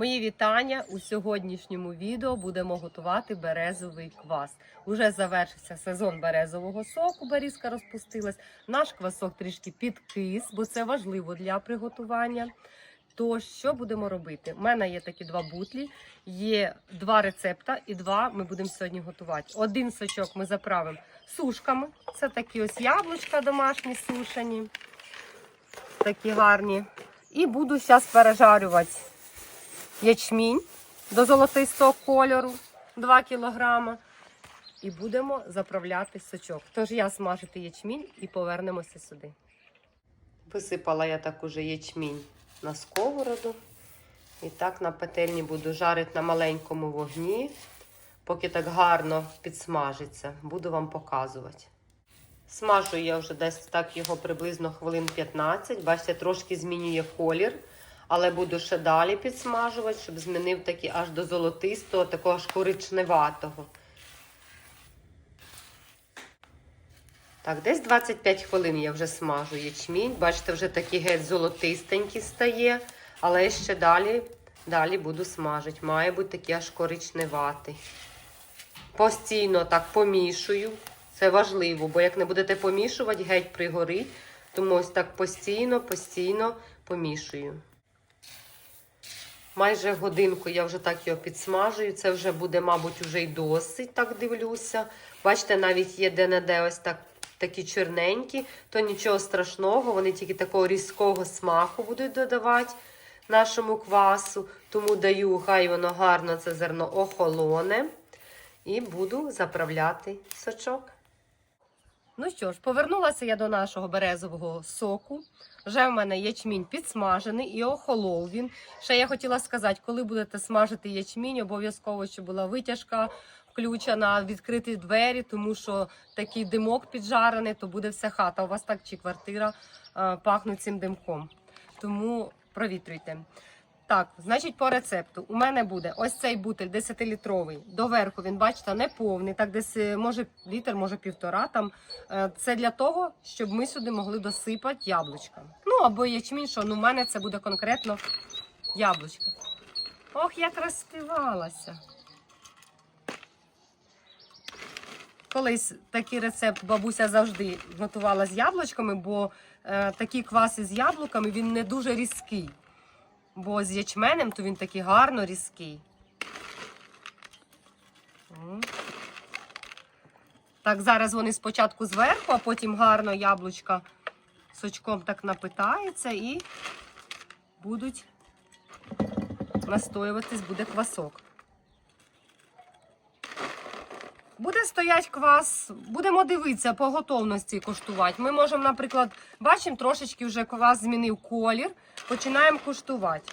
Мої вітання у сьогоднішньому відео будемо готувати березовий квас. Уже завершився сезон березового соку. Берізка розпустилась. Наш квасок трішки підкис, бо це важливо для приготування. То що будемо робити? У мене є такі два бутлі, є два рецепта, і два ми будемо сьогодні готувати. Один сочок ми заправимо сушками. Це такі ось яблучка домашні сушені, такі гарні. І буду зараз пережарювати ячмінь до золотистого кольору 2 кг. І будемо заправляти сочок. Тож я смажити ячмінь і повернемося сюди. Висипала я так уже ячмінь на сковороду. І так на петельні буду жарити на маленькому вогні, поки так гарно підсмажиться. Буду вам показувати. Смажу я вже десь так його приблизно хвилин 15. Бачите, трошки змінює колір, але буду ще далі підсмажувати, щоб змінив такий аж до золотистого, такого аж коричневатого. Так, десь 25 хвилин я вже смажу ячмінь. Бачите, вже такий геть золотистенький стає, але ще далі, далі буду смажити. Має бути такий аж коричневатий. Постійно так помішую. Це важливо, бо як не будете помішувати, геть пригорить. Тому ось так постійно, постійно помішую. Майже годинку я вже так його підсмажую. Це вже буде, мабуть, вже й досить, так дивлюся. Бачите, навіть є де-не-де ось так, такі чорненькі, то нічого страшного, вони тільки такого різкого смаку будуть додавати нашому квасу. Тому даю, хай воно гарно це зерно охолоне. І буду заправляти сочок. Ну що ж, повернулася я до нашого березового соку. Вже в мене ячмінь підсмажений і охолов він. Ще я хотіла сказати, коли будете смажити ячмінь, обов'язково, щоб була витяжка включена, відкриті двері, тому що такий димок піджарений, то буде вся хата. У вас так чи квартира е, пахнуть цим димком. Тому провітрюйте. Так, значить, по рецепту. У мене буде ось цей бутиль 10-літровий. Доверху він, бачите, не повний. Так, десь е, може літр, може півтора. Там Е, це для того, щоб ми сюди могли досипати яблучка. Ну або ячмінь, що ну, у мене це буде конкретно яблучка. Ох, як розспівалася. Колись такий рецепт бабуся завжди готувала з яблучками, бо е, такі кваси з яблуками він не дуже різкий. Бо з ячменем то він такий гарно різкий. Так, зараз вони спочатку зверху, а потім гарно яблучка сочком так напитається і будуть настоюватись, буде квасок. Буде стоять квас, будемо дивитися по готовності коштувати. Ми можемо, наприклад, бачимо, трошечки вже квас змінив колір, починаємо куштувати.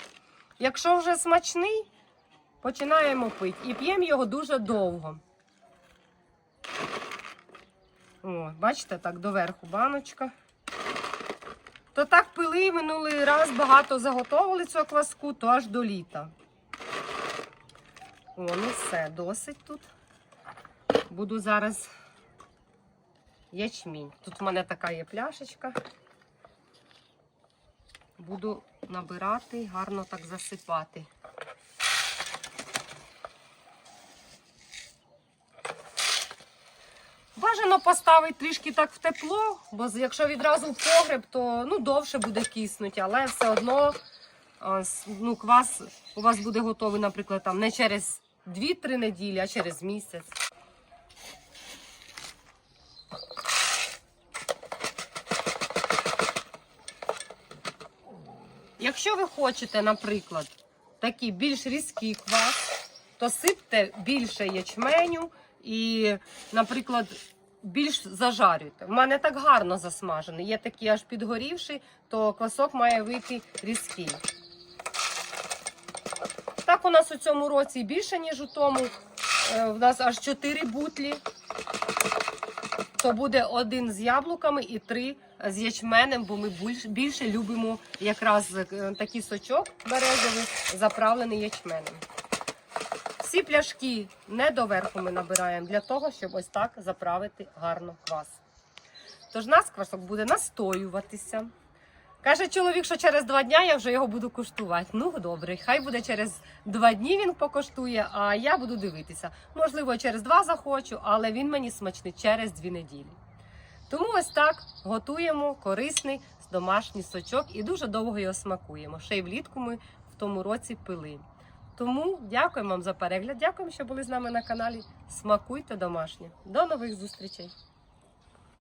Якщо вже смачний, починаємо пити і п'ємо його дуже довго. О, бачите, так доверху баночка. То так пили минулий раз, багато заготовили цього кваску, то аж до літа. О, ну все, досить тут. Буду зараз ячмінь. Тут в мене така є пляшечка. Буду набирати гарно так засипати. Бажано поставити трішки так в тепло, бо якщо відразу в погреб, то ну, довше буде киснути, але все одно ну, квас у вас буде готовий, наприклад, там не через 2-3 неділі, а через місяць. Якщо ви хочете, наприклад, такий більш різкий квас, то сипте більше ячменю і, наприклад, більш зажарюйте. У мене так гарно засмажений. Є такий аж підгорівший, то квасок має вийти різкий. Так у нас у цьому році більше, ніж у тому. Е, У нас аж 4 бутлі. То буде один з яблуками і три з ячменем, бо ми більш- більше любимо якраз е, такий сочок березовий, заправлений ячменем. Всі пляшки не доверху ми набираємо для того, щоб ось так заправити гарно квас. Тож наш квасок буде настоюватися. Каже чоловік, що через два дня я вже його буду куштувати. Ну добре, хай буде через два дні він покоштує, а я буду дивитися. Можливо, через два захочу, але він мені смачний через дві неділі. Тому ось так готуємо корисний домашній сочок і дуже довго його смакуємо. Ще й влітку ми в тому році пили. Тому дякуємо вам за перегляд. Дякуємо, що були з нами на каналі. Смакуйте домашнє. До нових зустрічей!